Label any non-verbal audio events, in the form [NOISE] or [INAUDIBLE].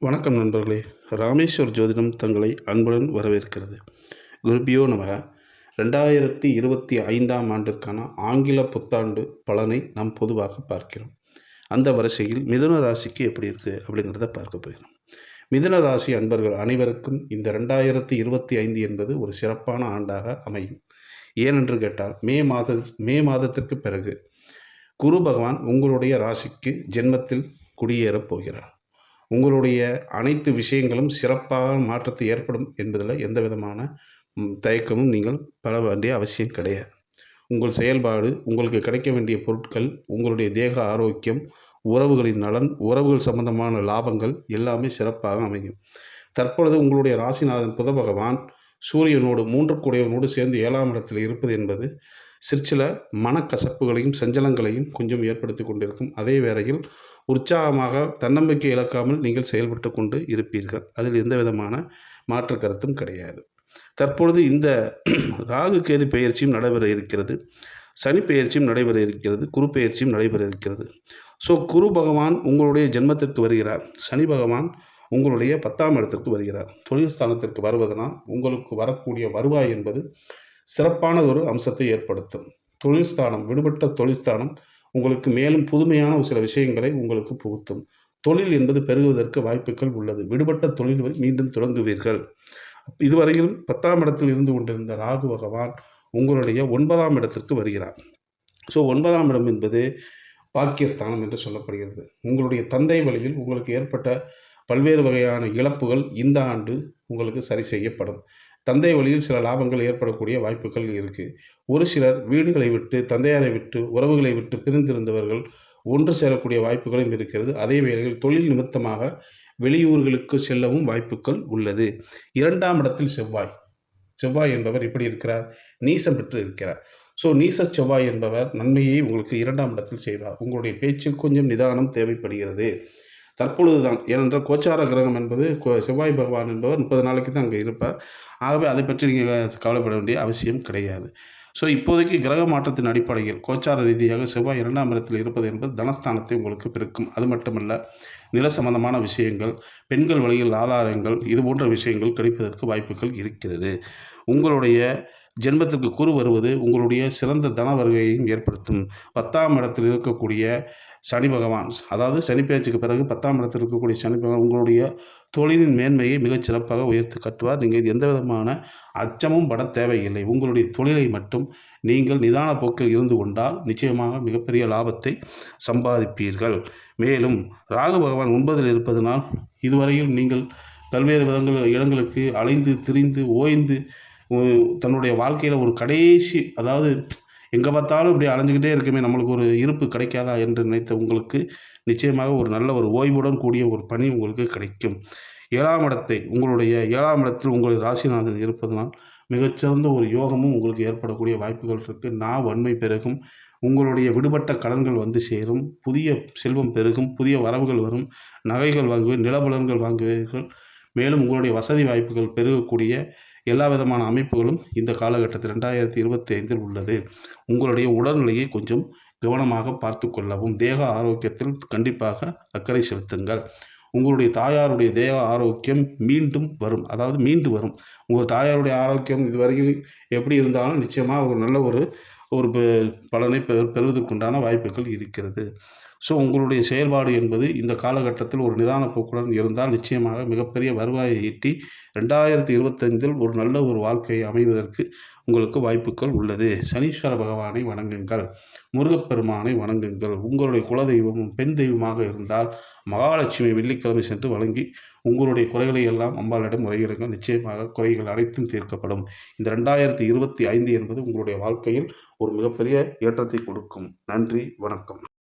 வணக்கம் நண்பர்களே. ராமேஸ்வர் ஜோதிடம் தங்களை அன்புடன் வரவேற்கிறது. குருபியோ நமக ரெண்டாயிரத்தி இருபத்தி ஐந்தாம் ஆண்டிற்கான ஆங்கில புத்தாண்டு பலனை நாம் பொதுவாக பார்க்கிறோம். அந்த வரிசையில் மிதுன ராசிக்கு எப்படி இருக்குது அப்படிங்கிறத பார்க்க போகிறோம். மிதுன ராசி அன்பர்கள் அனைவருக்கும் இந்த ரெண்டாயிரத்தி இருபத்தி ஐந்து என்பது ஒரு சிறப்பான ஆண்டாக அமையும். ஏனென்று கேட்டால் மே மாத மே மாதத்திற்கு பிறகு குரு பகவான் உங்களுடைய ராசிக்கு ஜென்மத்தில் குடியேறப் போகிறார். உங்களுடைய அனைத்து விஷயங்களும் சிறப்பாக மாற்றத்தை ஏற்படும் என்பதில் எந்த விதமான தயக்கமும் நீங்கள் பட வேண்டிய அவசியம் கிடையாது. உங்கள் செயல்பாடு உங்களுக்கு கிடைக்க வேண்டிய பொருட்கள் உங்களுடைய தேக ஆரோக்கியம் உறவுகளின் நலன் உறவுகள் சம்பந்தமான லாபங்கள் எல்லாமே சிறப்பாக அமையும். தற்பொழுது உங்களுடைய ராசிநாதன் புத பகவான் சூரியனோடு மூன்று கூடையவனோடு சேர்ந்து ஏழாம் இடத்தில் இருப்பது என்பது சிற்சில மனக்கசப்புகளையும் சஞ்சலங்களையும் கொஞ்சம் ஏற்படுத்தி கொண்டிருக்கும். அதே வேளையில் உற்சாகமாக தன்னம்பிக்கை இழக்காமல் நீங்கள் செயல்பட்டு கொண்டு இருப்பீர்கள். அதில் எந்த விதமான மாற்று கருத்தும் கிடையாது. தற்பொழுது இந்த [CLEARS THROAT] ராகு கேது பயிற்சியும் நடைபெற இருக்கிறது. சனி பயிற்சியும் நடைபெற இருக்கிறது. குரு பயிற்சியும் நடைபெற இருக்கிறது. ஸோ குரு பகவான் உங்களுடைய ஜென்மத்திற்கு வருகிறார். சனி பகவான் உங்களுடைய பத்தாம் இடத்திற்கு வருகிறார். தொழில் ஸ்தானத்திற்கு வருவதனால் உங்களுக்கு வரக்கூடிய வருவாய் என்பது சிறப்பான ஒரு அம்சத்தை ஏற்படுத்தும். தொழில் ஸ்தானம் விடுபட்ட தொழில்ஸ்தானம் உங்களுக்கு மேலும் புதுமையான ஒரு சில விஷயங்களை உங்களுக்கு புகுத்தும். தொழில் என்பது பெருகுவதற்கு வாய்ப்புகள் உள்ளது. விடுபட்ட தொழில் மீண்டும் தொடங்குவீர்கள். இதுவரையிலும் பத்தாம் இடத்தில் இருந்து கொண்டிருந்த ராகு பகவான் உங்களுடைய ஒன்பதாம் இடத்திற்கு வருகிறார். ஸோ ஒன்பதாம் இடம் என்பது பாக்கியஸ்தானம் என்று சொல்லப்படுகிறது. உங்களுடைய தந்தை வழியில் உங்களுக்கு ஏற்பட்ட பல்வேறு வகையான இழப்புகள் இந்த ஆண்டு உங்களுக்கு சரி செய்யப்படும். தந்தை வழியில் சில லாபங்கள் ஏற்படக்கூடிய வாய்ப்புகள் இருக்குது ஒரு சிலர் வீடுகளை விட்டு தந்தையாரை விட்டு உறவுகளை விட்டு பிரிந்திருந்தவர்கள் ஒன்று சேரக்கூடிய வாய்ப்புகளும் இருக்கிறது. அதே வேளையில் தொழில் நிமித்தமாக வெளியூர்களுக்கு செல்லவும் வாய்ப்புகள் உள்ளது. இரண்டாம் இடத்தில் செவ்வாய். செவ்வாய் என்பவர் எப்படி இருக்கிறார். நீசம் பெற்று இருக்கிறார். ஸோ நீச செவ்வாய் என்பவர் நன்மையை உங்களுக்கு இரண்டாம் இடத்தில் செய்வார். உங்களுடைய பேச்சில் கொஞ்சம் நிதானம் தேவைப்படுகிறது. தற்பொழுது தான் ஏனென்றால் கோச்சார கிரகம் என்பது செவ்வாய் பகவான் என்பவர் முப்பது நாளைக்கு தான் அங்கே இருப்பார். ஆகவே அதை பற்றி நீங்கள் கவலைப்பட வேண்டிய அவசியம் கிடையாது. ஸோ இப்போதைக்கு கிரக மாற்றத்தின் அடிப்படையில் கோச்சார ரீதியாக செவ்வாய் இரண்டாம் இடத்தில் இருப்பது என்பது தனஸ்தானத்தை உங்களுக்கு பிறக்கும் அது மட்டுமல்ல நில சம்பந்தமான விஷயங்கள் பெண்கள் வழியில் ஆதாரங்கள் இது போன்ற விஷயங்கள் கிடைப்பதற்கு வாய்ப்புகள் இருக்கிறது. உங்களுடைய ஜென்மத்திற்கு குரு வருவது உங்களுடைய சிறந்த தன வருகையையும் ஏற்படுத்தும். பத்தாம் இடத்தில் இருக்கக்கூடிய சனி பகவான் அதாவது சனி பேச்சுக்கு பிறகு பத்தாம் இடத்தில் இருக்கக்கூடிய சனி பகவான் உங்களுடைய தொழிலின் மேன்மையை மிகச் சிறப்பாக உயர்த்து கட்டுவார். நீங்கள் எந்த விதமான அச்சமும் பட தேவையில்லை. உங்களுடைய தொழிலை மட்டும் நீங்கள் நிதான போக்கில் இருந்து கொண்டால் நிச்சயமாக மிகப்பெரிய லாபத்தை சம்பாதிப்பீர்கள். மேலும் ராகு பகவான் ஒன்பதில் இருப்பதனால் இதுவரையில் நீங்கள் பல்வேறு விதங்கள் இடங்களுக்கு அலைந்து திரிந்து ஓய்ந்து தன்னுடைய வாழ்க்கையில் ஒரு கடைசி அதாவது எங்கே பார்த்தாலும் இப்படி அலைஞ்சிக்கிட்டே இருக்குமே நம்மளுக்கு ஒரு இருப்பு கிடைக்காதா என்று நினைத்த உங்களுக்கு நிச்சயமாக ஒரு நல்ல ஒரு ஓய்வுடன் கூடிய ஒரு பணி உங்களுக்கு கிடைக்கும். ஏழாம் இடத்தை உங்களுடைய ஏழாம் இடத்தில் உங்களுடைய ராசிநாதன் இருப்பதனால் மிகச்சிறந்த ஒரு யோகமும் உங்களுக்கு ஏற்படக்கூடிய வாய்ப்புகள் இருக்குது நான் வன்மை பெருகும். உங்களுடைய விடுபட்ட கடன்கள் வந்து சேரும். புதிய செல்வம் பெருகும். புதிய வரவுகள் வரும். நகைகள் வாங்குவீர்கள் நிலபலன்கள் வாங்குவீர்கள். மேலும் உங்களுடைய வசதி வாய்ப்புகள் பெருகக்கூடிய எல்லா விதமான அமைப்புகளும் இந்த காலகட்டத்தில் ரெண்டாயிரத்தி இருபத்தி ஐந்தில் உள்ளது. உங்களுடைய உடல்நிலையை கொஞ்சம் கவனமாக பார்த்து கொள்ளவும் தேக ஆரோக்கியத்தில் கண்டிப்பாக அக்கறை செலுத்துங்கள். உங்களுடைய தாயாருடைய தேக ஆரோக்கியம் மீண்டும் வரும். அதாவது மீண்டு வரும். உங்கள் தாயாருடைய ஆரோக்கியம் இதுவரையில் எப்படி இருந்தாலும் நிச்சயமாக ஒரு நல்ல ஒரு ஒரு பலனை பெ பெறுவதற்குண்டான வாய்ப்புகள் இருக்கிறது. ஸோ உங்களுடைய செயல்பாடு என்பது இந்த காலகட்டத்தில் ஒரு நிதான போக்குடன் இருந்தால் நிச்சயமாக மிகப்பெரிய வருவாயை ஈட்டி ரெண்டாயிரத்தி இருபத்தைந்தில் ஒரு நல்ல ஒரு வாழ்க்கையை அமைவதற்கு உங்களுக்கு வாய்ப்புகள் உள்ளது. சனீஸ்வர பகவானை வணங்குங்கள். முருகப்பெருமானை வணங்குங்கள். உங்களுடைய குலதெய்வமும் பெண் தெய்வமாக இருந்தால் மகாலட்சுமி வெள்ளிக்கிழமை சென்று வழங்கி உங்களுடைய குறைகளை எல்லாம் அம்பாளிடம் முறையிடுங்கள். நிச்சயமாக குறைகள் அனைத்தும் தீர்க்கப்படும். இந்த ரெண்டாயிரத்தி இருபத்தி ஐந்து என்பது உங்களுடைய வாழ்க்கையில் ஒரு மிகப்பெரிய ஏற்றத்தை கொடுக்கும். நன்றி. வணக்கம்.